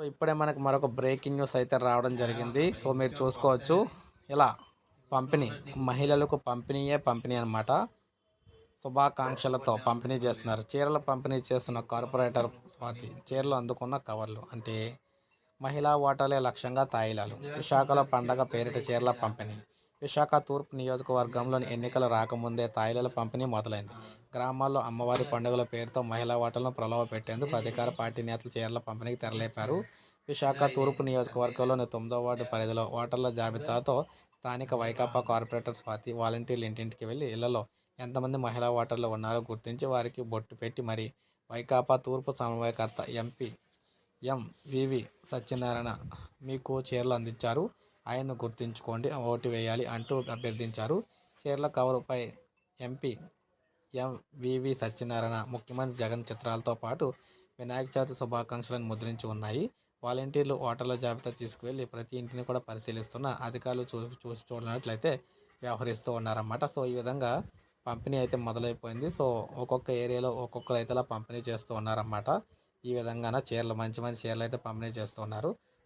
So ఇప్పుడే మనకు మరొక బ్రేకింగ్ న్యూస్ అయితే రావడం జరిగింది. సో మీరు చూసుకోవచ్చు. ఇలా పంపిణీ మహిళలకు పంపిణీయే పంపిణీ అనమాట శుభాకాంక్షలతో పంపిణీ చేస్తున్నారు. చీరలు పంపిణీ చేస్తున్న కార్పొరేటర్ స్వాతి చీరలు అందుకున్న కవర్లు అంటే మహిళా ఓటర్లే లక్ష్యంగా తాయిలాలు. విశాఖలో పండగ పేరిట చీరల పంపిణీ. విశాఖ తూర్పు నియోజకవర్గంలోని ఎన్నికలు రాకముందే తాయిల పంపిణీ మొదలైంది. గ్రామాల్లో అమ్మవారి పండుగల పేరుతో మహిళా ఓటర్లను ప్రలోభ పెట్టేందుకు అధికార పార్టీ నేతలు చీరల పంపిణీకి తెరలేపారు. విశాఖ తూర్పు నియోజకవర్గంలోని తొమ్మిదో వార్డు పరిధిలో ఓటర్ల జాబితాతో స్థానిక వైకాపా కార్పొరేటర్ స్వాతి వాలంటీర్లు ఇంటింటికి వెళ్ళి ఇళ్ళలో ఎంతమంది మహిళా ఓటర్లు ఉన్నారో గుర్తించి వారికి బొట్టు పెట్టి మరి వైకాపా తూర్పు సమన్వయకర్త ఎంపీ ఎం వివి సత్యనారాయణ మీకు చీరలు అందించారు. ఆయన్ను గుర్తుంచుకోండి ఓటు వేయాలి అంటూ అభ్యర్థించారు. చీరల కవరుపై ఎంపీ ఎం వివి సత్యనారాయణ ముఖ్యమంత్రి జగన్ చిత్రాలతో పాటు వినాయక చవితి శుభాకాంక్షలను ముద్రించి ఉన్నాయి. వాలంటీర్లు ఓటర్ల జాబితా తీసుకువెళ్ళి ప్రతి ఇంటిని కూడా పరిశీలిస్తున్న అధికారులు చూ చూసి చూడనట్లయితే వ్యవహరిస్తూ ఉన్నారన్నమాట. సో ఈ విధంగా పంపిణీ అయితే మొదలైపోయింది. సో ఒక్కొక్క ఏరియాలో ఒక్కొక్కరు అయితే అలా పంపిణీ చేస్తూ ఉన్నారన్నమాట. ఈ విధంగా చీరలు మంచి మంచి చీరలు అయితే పంపిణీ చేస్తూ ఉన్నారు.